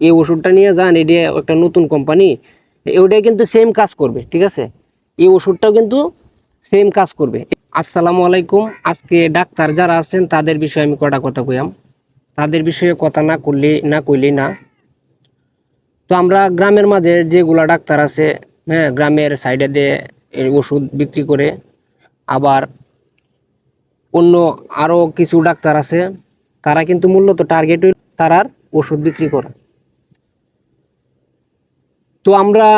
এই ওষুধটা নিয়ে যান এটা একটা নতুন কোম্পানি ওটাই কিন্তু সেম কাজ করবে, ঠিক আছে? এই ওষুধটাও কিন্তু সেম কাজ করবে। আসসালামু আলাইকুম। আজকে ডাক্তার যারা আছেন, তাদের বিষয়ে আমি কটা কথা কইয়াম। তাদের বিষয়ে কথা না করলে, না কইলে না। তো আমরা গ্রামের মাঝে যেগুলা ডাক্তার আছে হ্যাঁ গ্রামের সাইডে দিয়ে ওষুধ বিক্রি করে, আবার অন্য আরও কিছু ডাক্তার আছে, তারা কিন্তু মূলত টার্গেট তারার ওষুধ বিক্রি করা। তো আমরা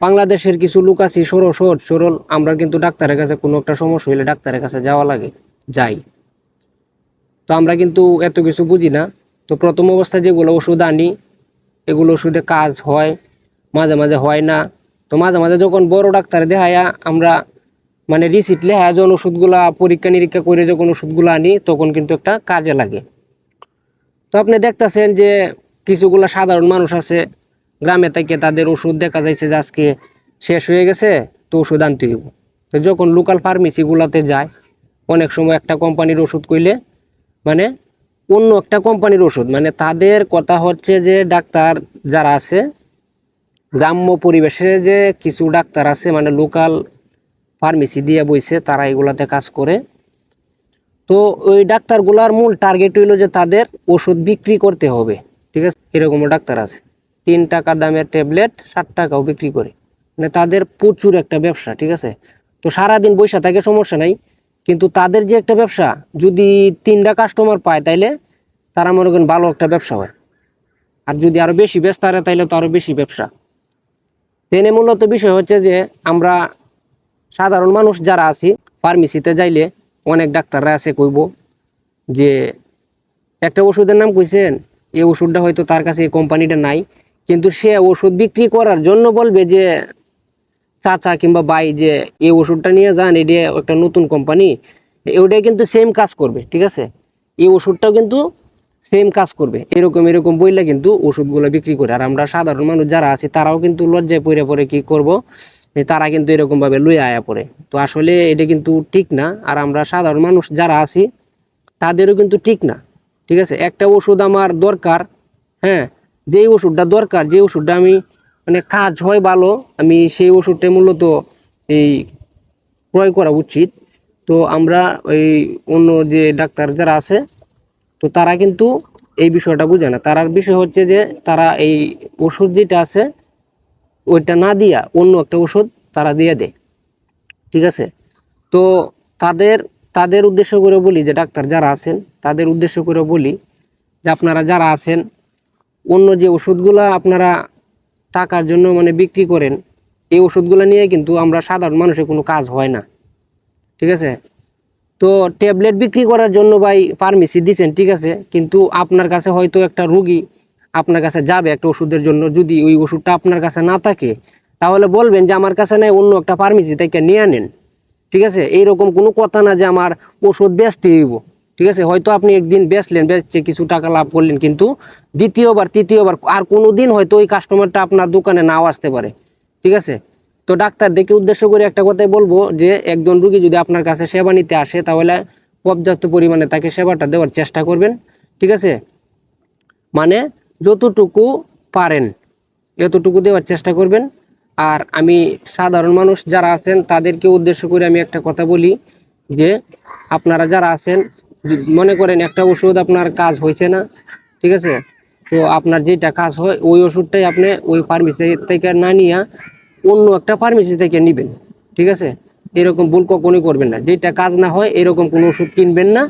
বাংলাদেশের কিছু লোক আছি, সরল, সহজ, সরল। আমরা কিন্তু ডাক্তারের কাছে কোনো একটা সমস্যা হইলে ডাক্তারের কাছে যাওয়া লাগে, যাই। তো আমরা কিন্তু এত কিছু বুঝি না। তো প্রথম অবস্থায় যেগুলো ওষুধ আনি, এগুলো ওষুধে কাজ হয়, মাঝে মাঝে হয় না। তো মাঝে মাঝে যখন বড় ডাক্তার দেখায়া আমরা মানে রিসিট লেখা, যখন ওষুধগুলা পরীক্ষা নিরীক্ষা করে যখন ওষুধগুলো আনি, তখন কিন্তু একটা কাজে লাগে। তো আপনি দেখতেছেন যে কিছুগুলা সাধারণ মানুষ আছে গ্রামে থেকে তাদের ওষুধ দেখা যাইছে যে আজকে শেষ হয়ে গেছে, তো ওষুধ আনতে হইব। তো যখন লোকাল ফার্মেসিগুলোতে যায়, অনেক সময় একটা কোম্পানির ওষুধ কইলে মানে অন্য একটা কোম্পানির ওষুধ মানে তাদের কথা হচ্ছে যে ডাক্তার যারা আছে, গ্রাম্য পরিবেশে যে কিছু ডাক্তার আছে মানে লোকাল ফার্মেসি দিয়ে বইছে, তারা এগুলাতে কাজ করে। তো ওই ডাক্তারগুলার মূল টার্গেট হইল যে তাদের ওষুধ বিক্রি করতে হবে, ঠিক আছে? এরকমও ডাক্তার আছে। তিন টাকা দামের ট্যাবলেট ষাট টাকাও বিক্রি করে। মানে তাদের প্রচুর একটা ব্যবসা, ঠিক আছে? তো সারাদিন বৈশা থাকে, সমস্যা নাই। কিন্তু তাদের যে একটা ব্যবসা, যদি তিনটা কাস্টমার পায় তাইলে তারা মনে করেন ভালো একটা ব্যবসা হয়। আর যদি আরও বেশি ব্যস্ত হয় তাইলে তো আরও বেশি ব্যবসা। তেনে মূলত বিষয় হচ্ছে যে, আমরা সাধারণ মানুষ যারা আছি, ফার্মেসিতে যাইলে অনেক ডাক্তাররা আছে কইব যে, একটা ওষুধের নাম কইছেন, এই ওষুধটা হয়তো তার কাছে এই কোম্পানিটা নাই। কিন্তু সে ওষুধ বিক্রি করার জন্য বলবে যে, চাচা কিংবা বাই যে এই ওষুধটা নিয়ে যান এটা একটা নতুন কোম্পানি ওটাই কিন্তু সেম কাজ করবে, ঠিক আছে? এই ওষুধটাও কিন্তু সেম কাজ করবে। এরকম এরকম বইলে কিন্তু ওষুধগুলো বিক্রি করে। আর আমরা সাধারণ মানুষ যারা আছি, তারাও কিন্তু লজ্জায় পড়ে পড়ে কি করব? তারা কিন্তু এরকম ভাবে লুয়ে আয়া পড়ে। তো আসলে এটা কিন্তু ঠিক না। আর আমরা সাধারণ মানুষ যারা আছি, তাদেরও কিন্তু ঠিক না, ঠিক আছে? একটা ওষুধ আমার দরকার হ্যাঁ? যেই ওষুধটা দরকার যে ওষুধটা আমি মানে কাজ হয় ভালো, আমি সেই ওষুধটা মূলত এই ক্রয় করা উচিত। তো আমরা ওই অন্য যে ডাক্তার যারা আছে, তো তারা কিন্তু এই বিষয়টা বুঝে না। তারার বিষয় হচ্ছে যে, তারা এই ওষুধ যেটা আছে, ওইটা না দিয়া অন্য একটা ওষুধ তারা দিয়ে দেয়। ঠিক আছে? তো তাদের তাদের উদ্দেশ্য করে বলি যে, ডাক্তার যারা আছেন, তাদের উদ্দেশ্য করে বলি যে, আপনারা যারা আছেন অন্য যে ওষুধগুলো আপনারা টাকার জন্য মানে বিক্রি করেন, এই ওষুধগুলো নিয়ে কিন্তু আমরা সাধারণ মানুষের কোনো কাজ হয় না। ঠিক আছে? তো ট্যাবলেট বিক্রি করার জন্য ভাই ফার্মেসি দিচ্ছেন ঠিক আছে? কিন্তু আপনার কাছে হয়তো একটা রুগী আপনার কাছে যাবে একটা ওষুধের জন্য, যদি ওই ওষুধটা আপনার কাছে না থাকে, তাহলে বলবেন যে আমার কাছে নাই, অন্য একটা ফার্মেসি থেকে নিয়ে নেন ঠিক আছে? এইরকম কোনো কথা না যে আমার ওষুধ বেচতে হইব। ঠিক আছে? হয়তো আপনি একদিন বেচলেন বেচছে কিছু টাকা লাভ করলেন, কিন্তু দ্বিতীয়বার, তৃতীয়বার, আর কোনো দিন হয়তো ওই কাস্টমারটা আপনার দোকানে নাও আসতে পারে। ঠিক আছে? তো ডাক্তার দেখে উদ্দেশ্য করে একটা কথাই বলব যে, একজন রুগী যদি আপনার কাছে সেবা নিতে আসে, তাহলে পর্যাপ্ত পরিমাণে তাকে সেবাটা দেওয়ার চেষ্টা করবেন। ঠিক আছে? মানে যতটুকু পারেন, এতটুকু দেওয়ার চেষ্টা করবেন। আর আমি সাধারণ মানুষ যারা আছেন, তাদেরকে উদ্দেশ্য করে আমি একটা কথা বলি যে, আপনারা যারা আছেন মনে করেন একটা ওষুধ আপনার কাজ হয়েছে না, ঠিক আছে? তো আপনার যেটা কাজ হয়, ওই ওষুধটাই আপনি ওই ফার্মেসি থেকে না নিয়ে অন্য একটা ফার্মেসি থেকে নেবেন, ঠিক আছে? এরকম ভুল কখনোই করবেন না। যেটা কাজ না হয়, এরকম কোনো ওষুধ কিনবেন না,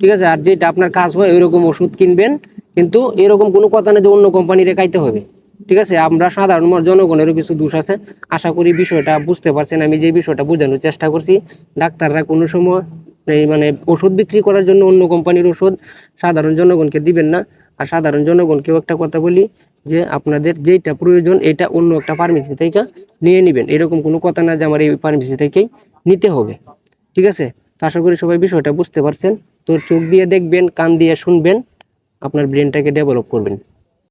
ঠিক আছে? আর যেটা আপনার কাজ হয়, ওইরকম ওষুধ কিনবেন, কিন্তু এরকম কোনো কথা না যে অন্য কোম্পানিরে খাইতে হবে, ঠিক আছে? আমরা সাধারণ জনগণেরও কিছু দোষ আছে। আশা করি বিষয়টা বুঝতে পারছেন। আমি যে বিষয়টা বোঝানোর চেষ্টা করছি, ডাক্তাররা কোনো সময় এই মানে ওষুধ বিক্রি করার জন্য অন্য কোম্পানির ওষুধ সাধারণ জনগণকে দিবেন না। আর সাধারণ জনগণকেও একটা কথা বলি যে আপনাদের যেটা প্রয়োজন এটা অন্য একটা ফার্মেসি থেকে নিয়ে নেবেন। এরকম কোনো কথা না যে আমার এই ফার্মেসি থেকেই নিতে হবে। ঠিক আছে? তো আশা করি সবাই বিষয়টা বুঝতে পারছেন। তো চোখ দিয়ে দেখবেন, কান দিয়ে শুনবেন, আপনার ব্রেনটাকে ডেভেলপ করবেন।